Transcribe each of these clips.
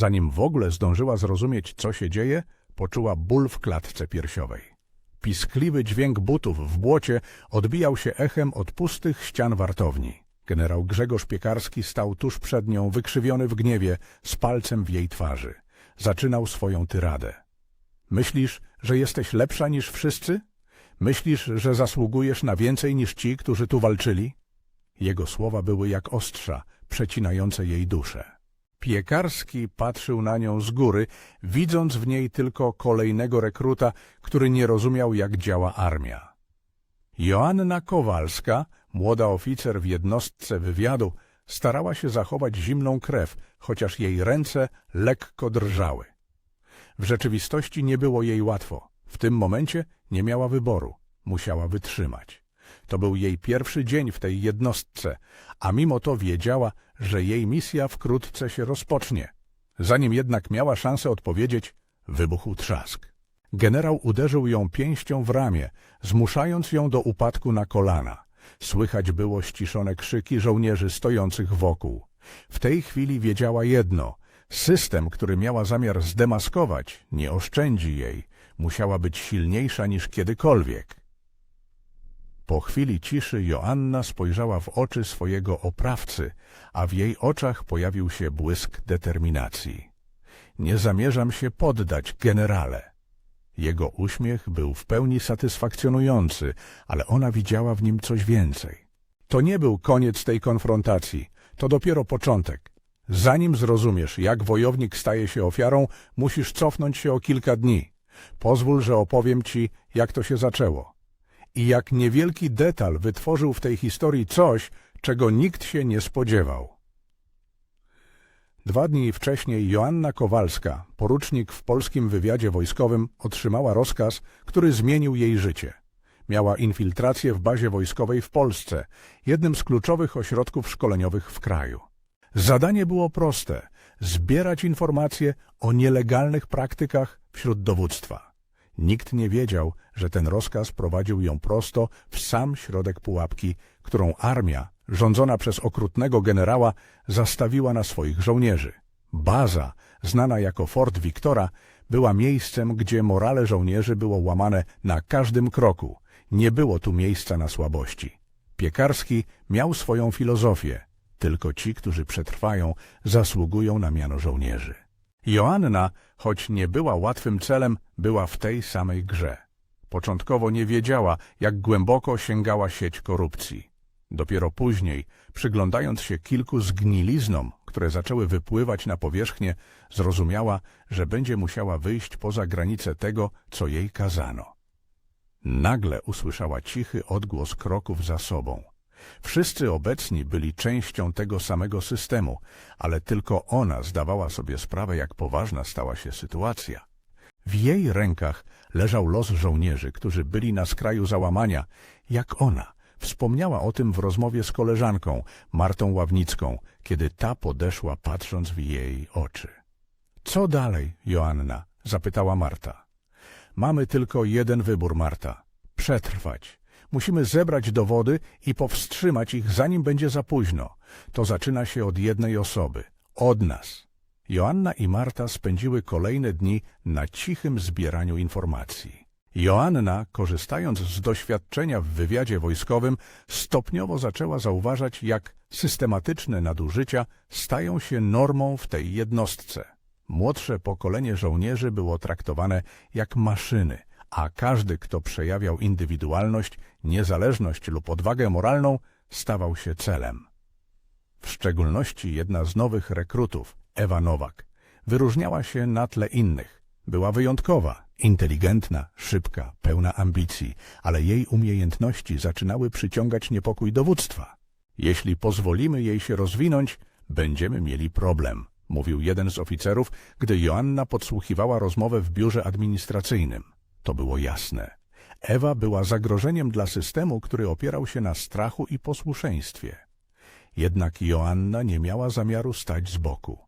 Zanim w ogóle zdążyła zrozumieć, co się dzieje, poczuła ból w klatce piersiowej. Piskliwy dźwięk butów w błocie odbijał się echem od pustych ścian wartowni. Generał Grzegorz Piekarski stał tuż przed nią, wykrzywiony w gniewie, z palcem w jej twarzy. Zaczynał swoją tyradę. Myślisz, że jesteś lepsza niż wszyscy? Myślisz, że zasługujesz na więcej niż ci, którzy tu walczyli? Jego słowa były jak ostrza, przecinające jej duszę. Piekarski patrzył na nią z góry, widząc w niej tylko kolejnego rekruta, który nie rozumiał, jak działa armia. Joanna Kowalska, młoda oficer w jednostce wywiadu, starała się zachować zimną krew, chociaż jej ręce lekko drżały. W rzeczywistości nie było jej łatwo. W tym momencie nie miała wyboru. Musiała wytrzymać. To był jej pierwszy dzień w tej jednostce, a mimo to wiedziała, że jej misja wkrótce się rozpocznie. Zanim jednak miała szansę odpowiedzieć, wybuchł trzask. Generał uderzył ją pięścią w ramię, zmuszając ją do upadku na kolana. Słychać było ściszone krzyki żołnierzy stojących wokół. W tej chwili wiedziała jedno. System, który miała zamiar zdemaskować, nie oszczędzi jej. Musiała być silniejsza niż kiedykolwiek. Po chwili ciszy Joanna spojrzała w oczy swojego oprawcy, a w jej oczach pojawił się błysk determinacji. Nie zamierzam się poddać, generale. Jego uśmiech był w pełni satysfakcjonujący, ale ona widziała w nim coś więcej. To nie był koniec tej konfrontacji, to dopiero początek. Zanim zrozumiesz, jak wojownik staje się ofiarą, musisz cofnąć się o kilka dni. Pozwól, że opowiem ci, jak to się zaczęło. I jak niewielki detal wytworzył w tej historii coś, czego nikt się nie spodziewał. Dwa dni wcześniej Joanna Kowalska, porucznik w polskim wywiadzie wojskowym, otrzymała rozkaz, który zmienił jej życie. Miała infiltrację w bazie wojskowej w Polsce, jednym z kluczowych ośrodków szkoleniowych w kraju. Zadanie było proste – zbierać informacje o nielegalnych praktykach wśród dowództwa. Nikt nie wiedział, że ten rozkaz prowadził ją prosto w sam środek pułapki, którą armia, rządzona przez okrutnego generała, zastawiła na swoich żołnierzy. Baza, znana jako Fort Wiktora, była miejscem, gdzie morale żołnierzy było łamane na każdym kroku. Nie było tu miejsca na słabości. Piekarski miał swoją filozofię. Tylko ci, którzy przetrwają, zasługują na miano żołnierzy. Joanna, choć nie była łatwym celem, była w tej samej grze. Początkowo nie wiedziała, jak głęboko sięgała sieć korupcji. Dopiero później, przyglądając się kilku zgniliznom, które zaczęły wypływać na powierzchnię, zrozumiała, że będzie musiała wyjść poza granice tego, co jej kazano. Nagle usłyszała cichy odgłos kroków za sobą. Wszyscy obecni byli częścią tego samego systemu, ale tylko ona zdawała sobie sprawę, jak poważna stała się sytuacja. W jej rękach leżał los żołnierzy, którzy byli na skraju załamania, jak ona. Wspomniała o tym w rozmowie z koleżanką, Martą Ławnicką, kiedy ta podeszła, patrząc w jej oczy. Co dalej, Joanna? zapytała Marta. Mamy tylko jeden wybór, Marta. Przetrwać. Musimy zebrać dowody i powstrzymać ich, zanim będzie za późno. To zaczyna się od jednej osoby. Od nas. Joanna i Marta spędziły kolejne dni na cichym zbieraniu informacji. Joanna, korzystając z doświadczenia w wywiadzie wojskowym, stopniowo zaczęła zauważać, jak systematyczne nadużycia stają się normą w tej jednostce. Młodsze pokolenie żołnierzy było traktowane jak maszyny, a każdy, kto przejawiał indywidualność, niezależność lub odwagę moralną, stawał się celem. W szczególności jedna z nowych rekrutów, Ewa Nowak, wyróżniała się na tle innych. Była wyjątkowa, inteligentna, szybka, pełna ambicji, ale jej umiejętności zaczynały przyciągać niepokój dowództwa. Jeśli pozwolimy jej się rozwinąć, będziemy mieli problem, mówił jeden z oficerów, gdy Joanna podsłuchiwała rozmowę w biurze administracyjnym. To było jasne. Ewa była zagrożeniem dla systemu, który opierał się na strachu i posłuszeństwie. Jednak Joanna nie miała zamiaru stać z boku.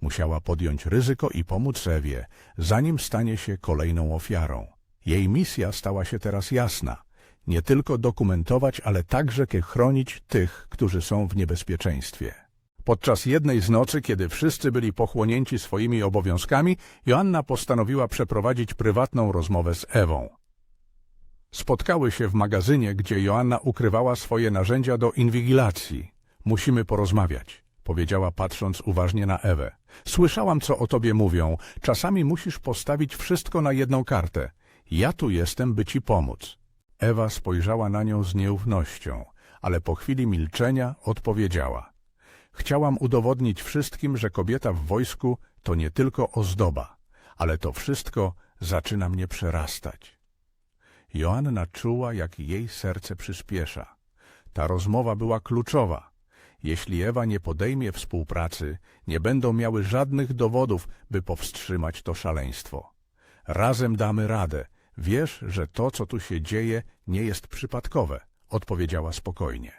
Musiała podjąć ryzyko i pomóc Ewie, zanim stanie się kolejną ofiarą. Jej misja stała się teraz jasna. Nie tylko dokumentować, ale także chronić tych, którzy są w niebezpieczeństwie. Podczas jednej z nocy, kiedy wszyscy byli pochłonięci swoimi obowiązkami, Joanna postanowiła przeprowadzić prywatną rozmowę z Ewą. Spotkały się w magazynie, gdzie Joanna ukrywała swoje narzędzia do inwigilacji. Musimy porozmawiać, powiedziała patrząc uważnie na Ewę. Słyszałam, co o tobie mówią. Czasami musisz postawić wszystko na jedną kartę. Ja tu jestem, by ci pomóc. Ewa spojrzała na nią z nieufnością, ale po chwili milczenia odpowiedziała. Chciałam udowodnić wszystkim, że kobieta w wojsku to nie tylko ozdoba, ale to wszystko zaczyna mnie przerastać. Joanna czuła, jak jej serce przyspiesza. Ta rozmowa była kluczowa. Jeśli Ewa nie podejmie współpracy, nie będą miały żadnych dowodów, by powstrzymać to szaleństwo. Razem damy radę. Wiesz, że to, co tu się dzieje, nie jest przypadkowe, odpowiedziała spokojnie.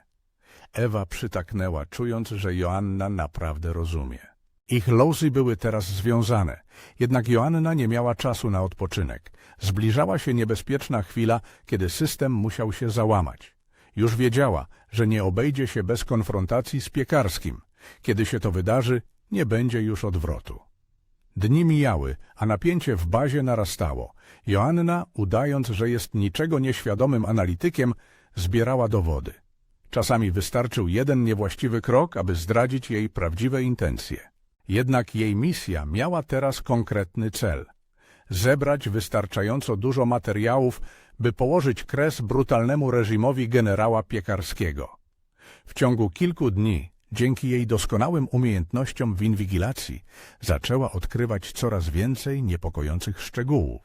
Ewa przytaknęła, czując, że Joanna naprawdę rozumie. Ich losy były teraz związane, jednak Joanna nie miała czasu na odpoczynek. Zbliżała się niebezpieczna chwila, kiedy system musiał się załamać. Już wiedziała, że nie obejdzie się bez konfrontacji z piekarskim. Kiedy się to wydarzy, nie będzie już odwrotu. Dni mijały, a napięcie w bazie narastało. Joanna, udając, że jest niczego nieświadomym analitykiem, zbierała dowody. Czasami wystarczył jeden niewłaściwy krok, aby zdradzić jej prawdziwe intencje. Jednak jej misja miała teraz konkretny cel. Zebrać wystarczająco dużo materiałów, by położyć kres brutalnemu reżimowi generała Piekarskiego. W ciągu kilku dni, dzięki jej doskonałym umiejętnościom w inwigilacji, zaczęła odkrywać coraz więcej niepokojących szczegółów.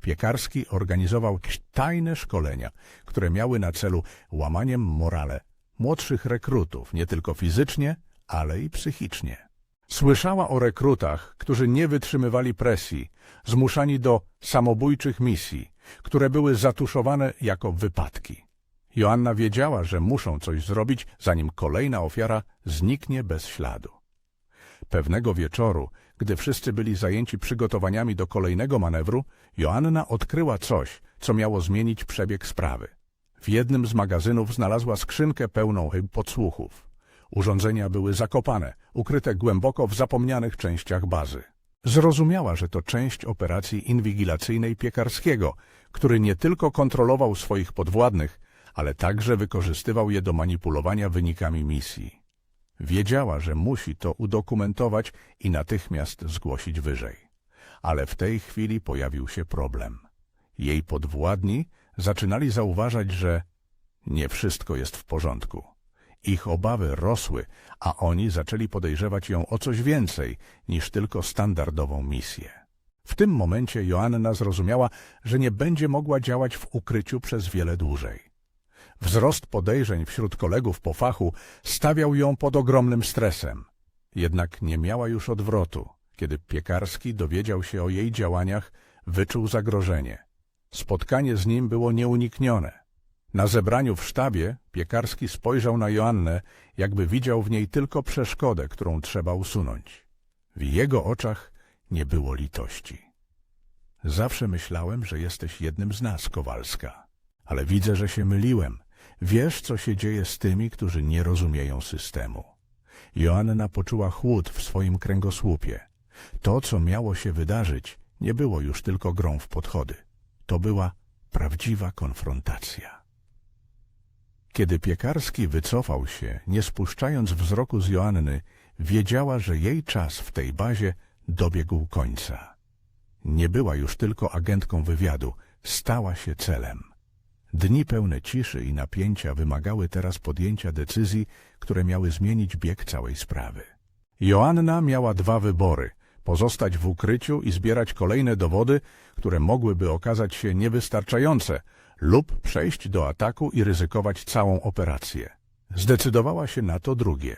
Piekarski organizował tajne szkolenia, które miały na celu łamaniem morale młodszych rekrutów, nie tylko fizycznie, ale i psychicznie. Słyszała o rekrutach, którzy nie wytrzymywali presji, zmuszani do samobójczych misji, które były zatuszowane jako wypadki. Joanna wiedziała, że muszą coś zrobić, zanim kolejna ofiara zniknie bez śladu. Pewnego wieczoru, gdy wszyscy byli zajęci przygotowaniami do kolejnego manewru, Joanna odkryła coś, co miało zmienić przebieg sprawy. W jednym z magazynów znalazła skrzynkę pełną podsłuchów. Urządzenia były zakopane, ukryte głęboko w zapomnianych częściach bazy. Zrozumiała, że to część operacji inwigilacyjnej Piekarskiego, który nie tylko kontrolował swoich podwładnych, ale także wykorzystywał je do manipulowania wynikami misji. Wiedziała, że musi to udokumentować i natychmiast zgłosić wyżej. Ale w tej chwili pojawił się problem. Jej podwładni zaczynali zauważać, że nie wszystko jest w porządku. Ich obawy rosły, a oni zaczęli podejrzewać ją o coś więcej niż tylko standardową misję. W tym momencie Joanna zrozumiała, że nie będzie mogła działać w ukryciu przez wiele dłużej. Wzrost podejrzeń wśród kolegów po fachu stawiał ją pod ogromnym stresem. Jednak nie miała już odwrotu. Kiedy Piekarski dowiedział się o jej działaniach, wyczuł zagrożenie. Spotkanie z nim było nieuniknione. Na zebraniu w sztabie Piekarski spojrzał na Joannę, jakby widział w niej tylko przeszkodę, którą trzeba usunąć. W jego oczach nie było litości. Zawsze myślałem, że jesteś jednym z nas, Kowalska. Ale widzę, że się myliłem. Wiesz, co się dzieje z tymi, którzy nie rozumieją systemu. Joanna poczuła chłód w swoim kręgosłupie. To, co miało się wydarzyć, nie było już tylko grą w podchody. To była prawdziwa konfrontacja. Kiedy Piekarski wycofał się, nie spuszczając wzroku z Joanny, wiedziała, że jej czas w tej bazie dobiegł końca. Nie była już tylko agentką wywiadu, stała się celem. Dni pełne ciszy i napięcia wymagały teraz podjęcia decyzji, które miały zmienić bieg całej sprawy. Joanna miała dwa wybory – pozostać w ukryciu i zbierać kolejne dowody, które mogłyby okazać się niewystarczające, lub przejść do ataku i ryzykować całą operację. Zdecydowała się na to drugie.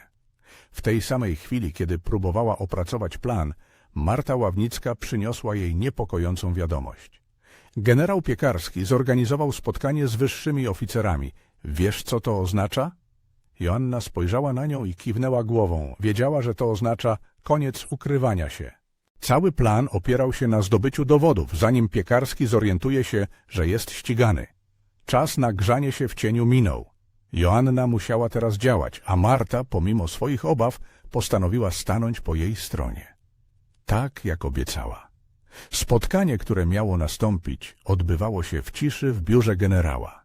W tej samej chwili, kiedy próbowała opracować plan, Marta Ławnicka przyniosła jej niepokojącą wiadomość. Generał Piekarski zorganizował spotkanie z wyższymi oficerami. Wiesz, co to oznacza? Joanna spojrzała na nią i kiwnęła głową. Wiedziała, że to oznacza koniec ukrywania się. Cały plan opierał się na zdobyciu dowodów, zanim Piekarski zorientuje się, że jest ścigany. Czas na grzanie się w cieniu minął. Joanna musiała teraz działać, a Marta, pomimo swoich obaw, postanowiła stanąć po jej stronie. Tak, jak obiecała. Spotkanie, które miało nastąpić, odbywało się w ciszy w biurze generała.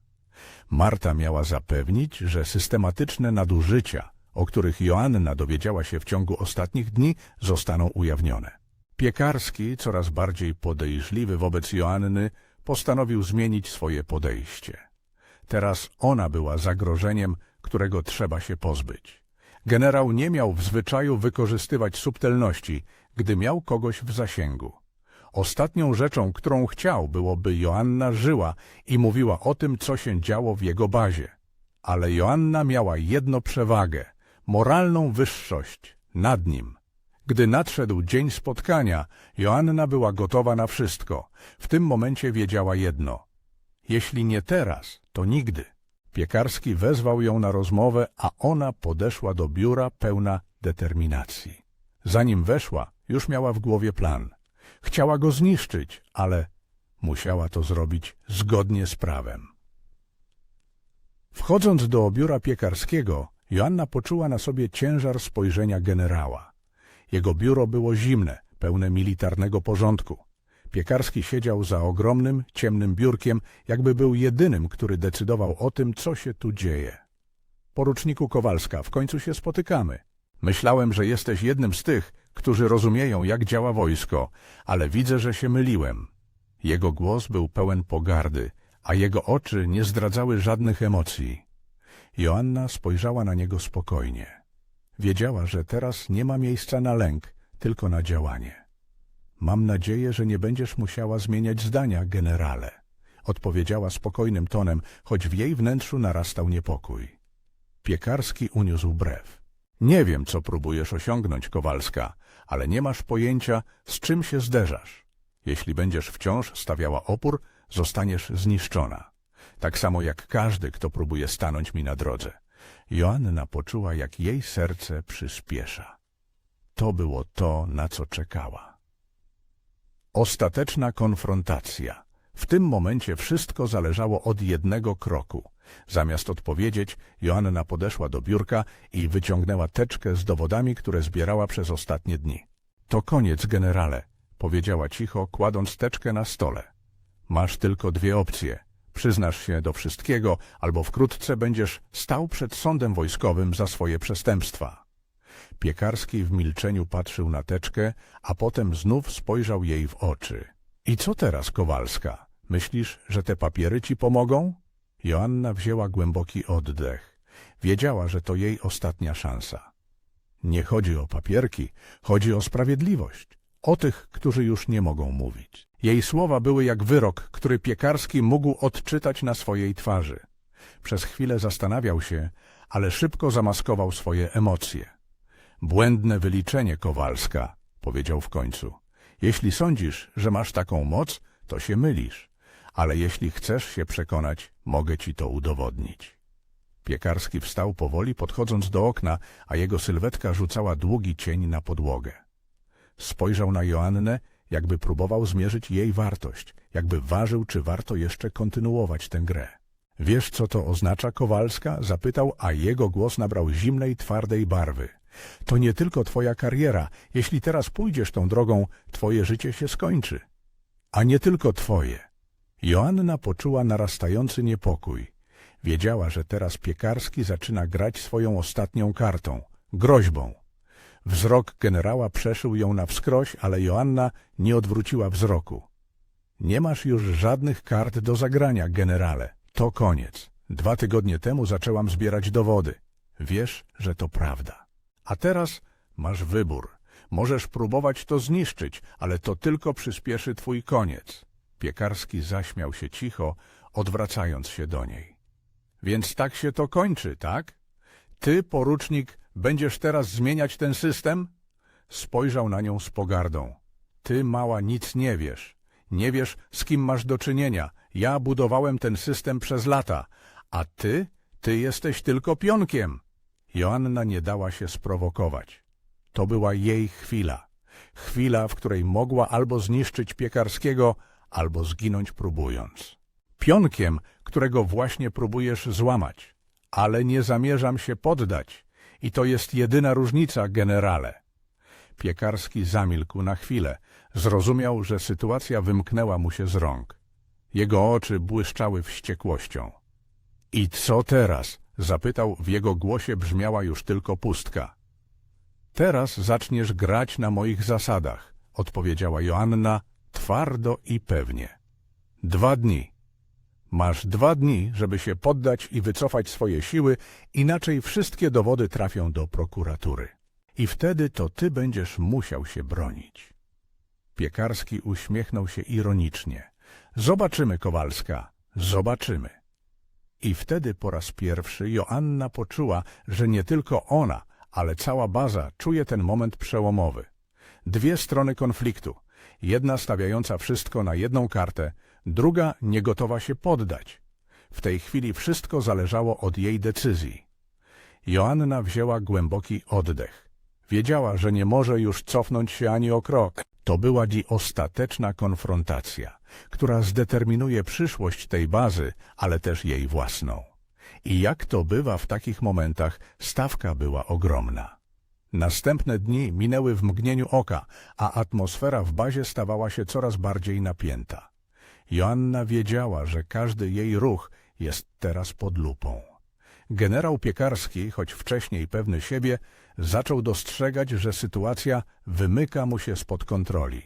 Marta miała zapewnić, że systematyczne nadużycia, o których Joanna dowiedziała się w ciągu ostatnich dni, zostaną ujawnione. Piekarski, coraz bardziej podejrzliwy wobec Joanny, postanowił zmienić swoje podejście. Teraz ona była zagrożeniem, którego trzeba się pozbyć. Generał nie miał w zwyczaju wykorzystywać subtelności, gdy miał kogoś w zasięgu. Ostatnią rzeczą, którą chciał, było, by Joanna żyła i mówiła o tym, co się działo w jego bazie. Ale Joanna miała jedno przewagę – moralną wyższość nad nim. Gdy nadszedł dzień spotkania, Joanna była gotowa na wszystko. W tym momencie wiedziała jedno. Jeśli nie teraz, to nigdy. Piekarski wezwał ją na rozmowę, a ona podeszła do biura pełna determinacji. Zanim weszła, już miała w głowie plan. Chciała go zniszczyć, ale musiała to zrobić zgodnie z prawem. Wchodząc do biura piekarskiego, Joanna poczuła na sobie ciężar spojrzenia generała. Jego biuro było zimne, pełne militarnego porządku. Piekarski siedział za ogromnym, ciemnym biurkiem, jakby był jedynym, który decydował o tym, co się tu dzieje. Poruczniku Kowalska, w końcu się spotykamy. Myślałem, że jesteś jednym z tych, którzy rozumieją, jak działa wojsko, ale widzę, że się myliłem. Jego głos był pełen pogardy, a jego oczy nie zdradzały żadnych emocji. Joanna spojrzała na niego spokojnie. Wiedziała, że teraz nie ma miejsca na lęk, tylko na działanie. Mam nadzieję, że nie będziesz musiała zmieniać zdania, generale, odpowiedziała spokojnym tonem, choć w jej wnętrzu narastał niepokój. Piekarski uniósł brew. Nie wiem, co próbujesz osiągnąć, Kowalska, ale nie masz pojęcia, z czym się zderzasz. Jeśli będziesz wciąż stawiała opór, zostaniesz zniszczona. Tak samo jak każdy, kto próbuje stanąć mi na drodze. Joanna poczuła, jak jej serce przyspiesza. To było to, na co czekała. Ostateczna konfrontacja. W tym momencie wszystko zależało od jednego kroku. Zamiast odpowiedzieć, Joanna podeszła do biurka i wyciągnęła teczkę z dowodami, które zbierała przez ostatnie dni. To koniec, generale, powiedziała cicho, kładąc teczkę na stole. Masz tylko dwie opcje. Przyznasz się do wszystkiego, albo wkrótce będziesz stał przed sądem wojskowym za swoje przestępstwa. Piekarski w milczeniu patrzył na teczkę, a potem znów spojrzał jej w oczy. I co teraz, Kowalska? Myślisz, że te papiery ci pomogą? Joanna wzięła głęboki oddech. Wiedziała, że to jej ostatnia szansa. Nie chodzi o papierki, chodzi o sprawiedliwość. O tych, którzy już nie mogą mówić. Jej słowa były jak wyrok, który Piekarski mógł odczytać na swojej twarzy. Przez chwilę zastanawiał się, ale szybko zamaskował swoje emocje. Błędne wyliczenie, Kowalska, powiedział w końcu. Jeśli sądzisz, że masz taką moc, to się mylisz. Ale jeśli chcesz się przekonać, mogę ci to udowodnić. Piekarski wstał powoli, podchodząc do okna, a jego sylwetka rzucała długi cień na podłogę. Spojrzał na Joannę, jakby próbował zmierzyć jej wartość, jakby ważył, czy warto jeszcze kontynuować tę grę. Wiesz, co to oznacza, Kowalska? Zapytał, a jego głos nabrał zimnej, twardej barwy. To nie tylko twoja kariera. Jeśli teraz pójdziesz tą drogą, twoje życie się skończy. A nie tylko twoje. Joanna poczuła narastający niepokój. Wiedziała, że teraz Piekarski zaczyna grać swoją ostatnią kartą, groźbą. Wzrok generała przeszył ją na wskroś, ale Joanna nie odwróciła wzroku. Nie masz już żadnych kart do zagrania, generale. To koniec. Dwa tygodnie temu zaczęłam zbierać dowody. Wiesz, że to prawda. A teraz masz wybór. Możesz próbować to zniszczyć, ale to tylko przyspieszy twój koniec. Piekarski zaśmiał się cicho, odwracając się do niej. Więc tak się to kończy, tak? Ty, porucznik, będziesz teraz zmieniać ten system? Spojrzał na nią z pogardą. Ty, mała, nic nie wiesz. Nie wiesz, z kim masz do czynienia. Ja budowałem ten system przez lata, a ty, ty jesteś tylko pionkiem. Joanna nie dała się sprowokować. To była jej chwila. Chwila, w której mogła albo zniszczyć Piekarskiego, albo zginąć próbując. Pionkiem, którego właśnie próbujesz złamać. Ale nie zamierzam się poddać. I to jest jedyna różnica, generale. Piekarski zamilkł na chwilę. Zrozumiał, że sytuacja wymknęła mu się z rąk. Jego oczy błyszczały wściekłością. I co teraz? Zapytał, w jego głosie brzmiała już tylko pustka. Teraz zaczniesz grać na moich zasadach, odpowiedziała Joanna twardo i pewnie. Dwa dni. Masz dwa dni, żeby się poddać i wycofać swoje siły, inaczej wszystkie dowody trafią do prokuratury. I wtedy to ty będziesz musiał się bronić. Piekarski uśmiechnął się ironicznie. Zobaczymy, Kowalska, zobaczymy. I wtedy po raz pierwszy Joanna poczuła, że nie tylko ona, ale cała baza czuje ten moment przełomowy. Dwie strony konfliktu. Jedna stawiająca wszystko na jedną kartę, druga niegotowa się poddać. W tej chwili wszystko zależało od jej decyzji. Joanna wzięła głęboki oddech. Wiedziała, że nie może już cofnąć się ani o krok. To była dziś ostateczna konfrontacja, która zdeterminuje przyszłość tej bazy, ale też jej własną. I jak to bywa w takich momentach, stawka była ogromna. Następne dni minęły w mgnieniu oka, a atmosfera w bazie stawała się coraz bardziej napięta. Joanna wiedziała, że każdy jej ruch jest teraz pod lupą. Generał Piekarski, choć wcześniej pewny siebie, zaczął dostrzegać, że sytuacja wymyka mu się spod kontroli.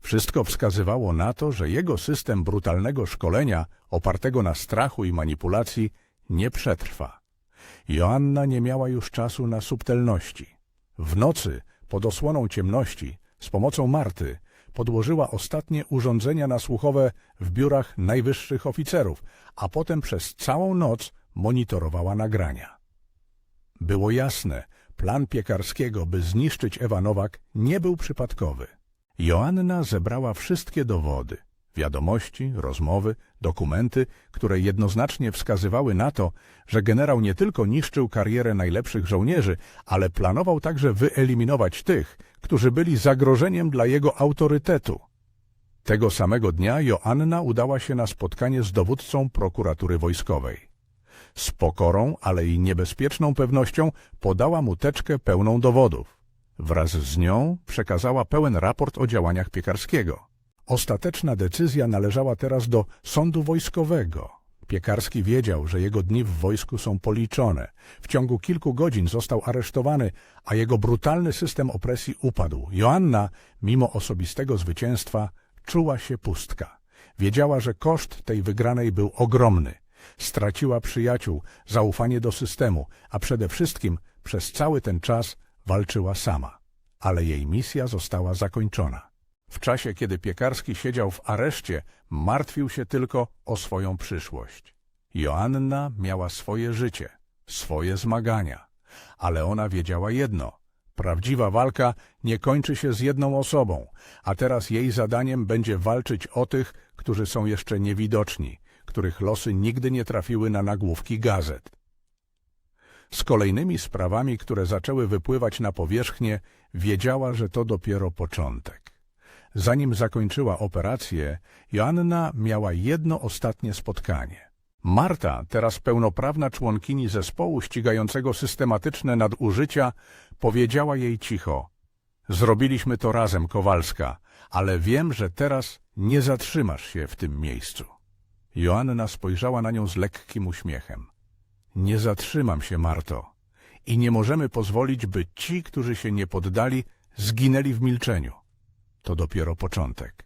Wszystko wskazywało na to, że jego system brutalnego szkolenia, opartego na strachu i manipulacji, nie przetrwa. Joanna nie miała już czasu na subtelności. W nocy, pod osłoną ciemności, z pomocą Marty, podłożyła ostatnie urządzenia nasłuchowe w biurach najwyższych oficerów, a potem przez całą noc monitorowała nagrania. Było jasne, plan Piekarskiego, by zniszczyć Ewa Nowak, nie był przypadkowy. Joanna zebrała wszystkie dowody, wiadomości, rozmowy, dokumenty, które jednoznacznie wskazywały na to, że generał nie tylko niszczył karierę najlepszych żołnierzy, ale planował także wyeliminować tych, którzy byli zagrożeniem dla jego autorytetu. Tego samego dnia Joanna udała się na spotkanie z dowódcą prokuratury wojskowej. Z pokorą, ale i niebezpieczną pewnością podała mu teczkę pełną dowodów. Wraz z nią przekazała pełen raport o działaniach Piekarskiego. Ostateczna decyzja należała teraz do sądu wojskowego. Piekarski wiedział, że jego dni w wojsku są policzone. W ciągu kilku godzin został aresztowany, a jego brutalny system opresji upadł. Joanna, mimo osobistego zwycięstwa, czuła się pustka. Wiedziała, że koszt tej wygranej był ogromny. Straciła przyjaciół, zaufanie do systemu, a przede wszystkim przez cały ten czas walczyła sama. Ale jej misja została zakończona. W czasie, kiedy Piekarski siedział w areszcie, martwił się tylko o swoją przyszłość. Joanna miała swoje życie, swoje zmagania, ale ona wiedziała jedno – prawdziwa walka nie kończy się z jedną osobą, a teraz jej zadaniem będzie walczyć o tych, którzy są jeszcze niewidoczni, których losy nigdy nie trafiły na nagłówki gazet. Z kolejnymi sprawami, które zaczęły wypływać na powierzchnię, wiedziała, że to dopiero początek. Zanim zakończyła operację, Joanna miała jedno ostatnie spotkanie. Marta, teraz pełnoprawna członkini zespołu ścigającego systematyczne nadużycia, powiedziała jej cicho – Zrobiliśmy to razem, Kowalska, ale wiem, że teraz nie zatrzymasz się w tym miejscu. Joanna spojrzała na nią z lekkim uśmiechem. Nie zatrzymam się, Marto, i nie możemy pozwolić, by ci, którzy się nie poddali, zginęli w milczeniu. To dopiero początek.